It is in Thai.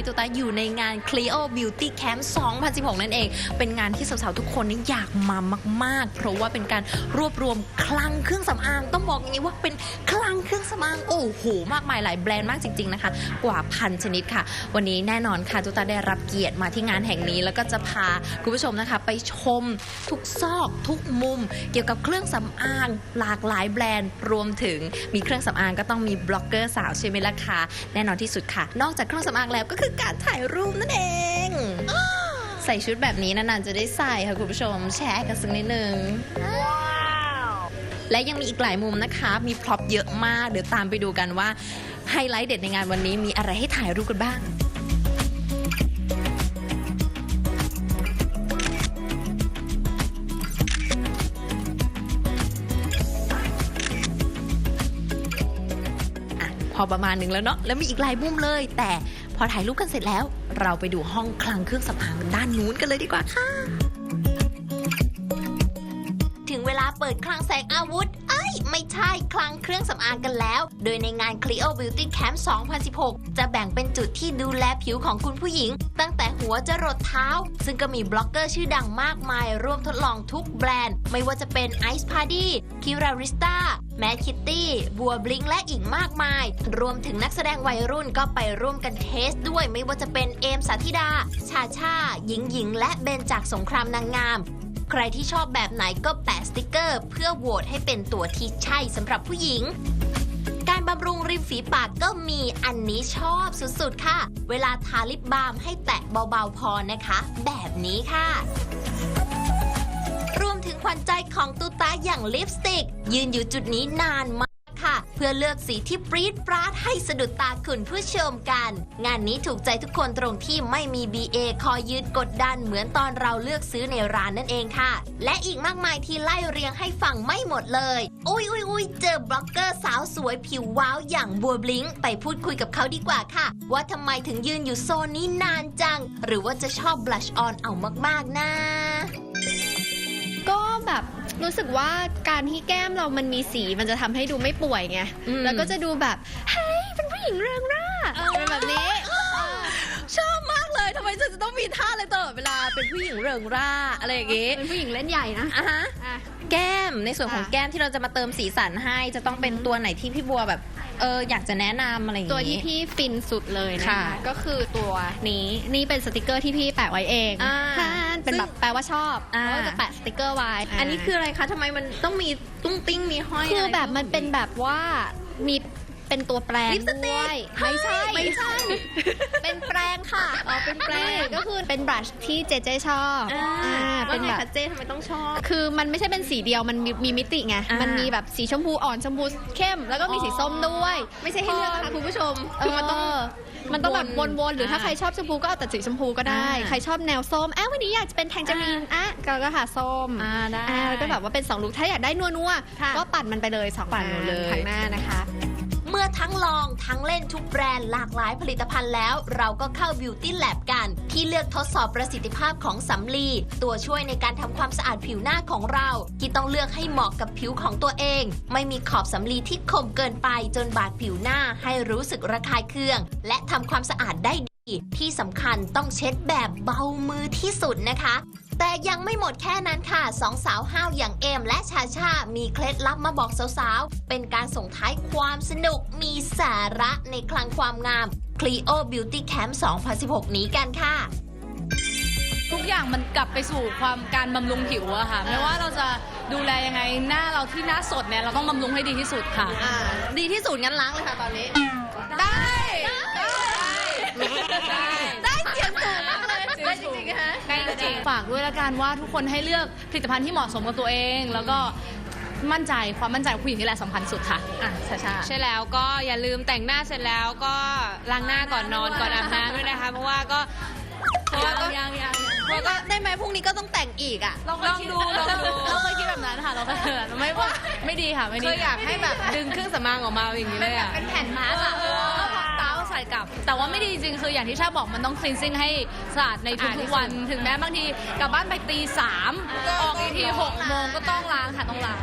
นี้ตัวตาอยู่ในงาน Clio Beauty Camp 2016 นั่นเอง เป็นงานที่สาวๆ ทุกคนนี่อยากมามาก ๆ เพราะว่าเป็นการรวบรวมคลังเครื่องสำอาง ต้องบอกอย่างนี้ว่าเป็นคลังเครื่องสำอาง โอ้โห มากมายหลายแบรนด์มากจริง ๆ นะคะ กว่าพันชนิดค่ะ วันนี้แน่นอนค่ะตุกตาได้รับเกียรติมาที่งานแห่งนี้ แล้วก็จะพาคุณผู้ชมนะคะ ไปชมทุกซอกทุกมุม เกี่ยวกับเครื่องสำอางหลากหลายแบรนด์รวมถึงมีเครื่องสำอางก็ต้องมีบล็อกเกอร์สาวใช่ไหมล่ะคะแน่นอนที่สุดค่ะ นอกจากเครื่องสำอางแล้วก็คือการถ่ายรูปนั่นเอง ใส่ชุดแบบนี้นานๆจะได้ใส่ค่ะคุณผู้ชม แชร์กันสักนิดนึง และยังมีอีกหลายมุมนะคะ มีพร็อพเยอะมาก เดี๋ยวตามไปดูกันว่าไฮไลท์เด็ดในงานวันนี้มีอะไรให้ถ่ายรูปกันบ้าง อะพอประมาณหนึ่งแล้วเนาะแล้วมีอีกหลายมุมเลย แต่พอถ่ายรูปกันเสร็จแล้ว เราไปดูห้องคลังเครื่องสำอางด้านนู้นกันเลยดีกว่าค่ะ ถึงเวลาเปิดคลังแสงอาวุธ เอ้ย ไม่ใช่คลังเครื่องสำอางกันแล้ว โดย Clio Beauty Camp 2016 จะแบ่งเป็นจุดที่ดูแลผิวของคุณผู้หญิง ตั้งแต่หัวจรดเท้า ซึ่งก็มีบล็อกเกอร์ชื่อดังมากมาย ร่วมทดลองทุกแบรนด์ ไม่ว่าจะเป็น Ice Party k i r a r i s t a Mad Kitty บัวบลิงและอีกมากมาย รวมถึงนักแสดงวัยรุ่นก็ไปร่วมกันเทสด้วยไม่ว่าจะเป็นเอมสาธิดา ชาชาหญิงหญิง และเบนจากสงครามนางงาม ใครที่ชอบแบบไหนก็แปะสติกเกอร์ เพื่อโหวตให้เป็นตัวที่ใช่สำหรับผู้หญิง การบำรุงริมฝีปากก็มีอันนี้ชอบสุดๆค่ะ เวลาทาลิปบาล์มให้แตะเบาๆพอนะคะ แบบนี้ค่ะรวมถึงขวัญใจของตูตาอย่างลิปสติก ยืนอยู่จุดนี้นานมาก พื่อเลือกสีที่ปรี๊ดปราดให้สะดุดตาคุณผู้ชมกัน งานนี้ถูกใจทุกคนตรงที่ไม่มี BA คอยยืนกดดันเหมือนตอนเราเลือกซื้อในร้านนั่นเองค่ะ และอีกมากมายที่ไล่เรียงให้ฟังไม่หมดเลย อุ้ยอุ้ยอุ้ยเจอบล็อกเกอร์สาวสวยผิวว้าวอย่างบัวบลิงไปพูดคุยกับเขาดีกว่าค่ะ ว่าทำไมถึงยืนอยู่โซนนี้นานจัง หรือว่าจะชอบบลัชออนเอามากๆนะ แบบรู้สึกว่าการที่แก้มเรามันมีสีมันจะทำให้ดูไม่ป่วยไงอืม แล้วก็จะดูแบบเฮ้ยเป็นผู้หญิงเริงร่าเป็นแบบนี้ ชอบมากเลยทำไมฉันจะต้องมีท่าอะไรตลอดเวลาเป็นผู้หญิงเริงร่าอะไรอย่างงี้เป็นผู้หญิงเล่นใหญ่นะ อะฮะอะ แก้มในส่วนของค่ะ แก้มที่เราจะมาเติมสีสันให้ จะต้องเป็นตัวไหนที่พี่บัวแบบเอออยากจะแนะนำอะไรอย่างตัวที่งี้พี่ฟินสุดเลยนะค่ะคะก็คือตัวนี้นี่เป็นสติกเกอร์ที่พี่แปะไว้เองอ่า ค่ะ เป็นแบบแปลว่าชอบอ่า แล้วก็จะแปะสติกเกอร์ไว้ อันนี้คืออะไรคะทำไมมันต้องมีตุ้งติ้งมีห้อยคืออะไรแบบมันเป็นแบบว่ามี เป็นตัวแปรงลิปสติก ด้วยไม่ใช่ ไม่ใช่ เป็นแปรงค่ะอ๋อเป็นแปรงนี่ก็คือเป็นบรัชที่เจเจชอบอ่าอ่าว่าเป็นไงแบบ คะเจ๊ทำไมต้องชอบ คือมันไม่ใช่เป็นสีเดียวมันมีมีมิติไง อ่ามั มันมีแบบสีชมพูอ่อนชมพูเข้ม แล้วก็มีสีส้มด้วย ไม่ใช่ให้เลือกนะคะคุณผู้ชมคือมันต้องเมันต้องแบบวนๆ หรือถ้าอ่าใครชอบชมพูก็เอาแต่สีชมพูก็ได้ อ่าใครชอบแนวส้มอ้าววันนี้อยากจะเป็นแทงจารีนอะก็ก็หาส้มอ่าได้อ่าแล้วก็แบบว่าเป็นสองลุคถ้าอยากได้นัวค่ะๆก็ปั่นมันไปเลยสองปั่นหมดเลย ทางหน้านะคะเมื่อทั้งลองทั้งเล่นทุกแบรนด์หลากหลายผลิตภัณฑ์แล้ว เราก็เข้า Beauty Lab กัน ที่เลือกทดสอบประสิทธิภาพของสำลี ตัวช่วยในการทำความสะอาดผิวหน้าของเรา ที่ต้องเลือกให้เหมาะกับผิวของตัวเอง ไม่มีขอบสำลีที่คมเกินไปจนบาดผิวหน้าให้รู้สึกระคายเคือง และทำความสะอาดได้ดี ที่สำคัญต้องเช็ดแบบเบามือที่สุดนะคะ แต่ยังไม่หมดแค่นั้นค่ะสองสาวห้าวอย่างเอมและชาชา มีเคล็ดลับมาบอกสาวๆ เป็นการส่งท้ายความสนุกมีสาระในคลังความงาม Clio Beauty Camp 2016 นี้กันค่ะ ทุกอย่างมันกลับไปสู่ความการบำรุงผิวอะค่ะ ไม่ว่าเราจะดูแลยังไงหน้าเราที่หน้าสดเนี่ยเราต้องบำรุงให้ดีที่สุดค่ะอ่าดีที่สุดงั้นล้างเลยค่ะตอนนี้ ได้ ได้เสี ด้วยละกันว่าทุกคนให้เลือกผลิตภัณฑ์ที่เหมาะสมกับตัวเอง แล้วก็มั่นใจความมั่นใจของผู้หญิงนี่แหละสำคัญสุดค่ะอะชาชา ใช่แล้วก็อย่าลืมแต่งหน้าเสร็จแล้วก็ล้างหน้าก่อนนอนก่อนอาบน้ำด้วยนะคะ เพราะว่าก็เพราะว่าก็ยังยังเพราะก็ได้ไหมพรุ่งนี้ก็ต้องแต่งอีกอะ ลองดูลองดู เราเคยคิดแบบนั้นค่ะเราเคยคิดแบบนั้นไม่ว่าไม่ดีค่ะไม่ดี คืออยากให้แบบดึงเครื่องสำอางออกมาอย่างนี้เลยอะ เป็นแผ่นมาร์กอะาใส่กลับ แต่ว่าไม่ดีจริงๆคืออย่างที่ชาบอกมันต้องคลีนซิ่งให้สะอาดในทุกๆวัน ถึงแม้บางทีกลับบ้านไปตีสามออกอีกทีหกโมงก็ต้องล้างค่ะต้องล้าง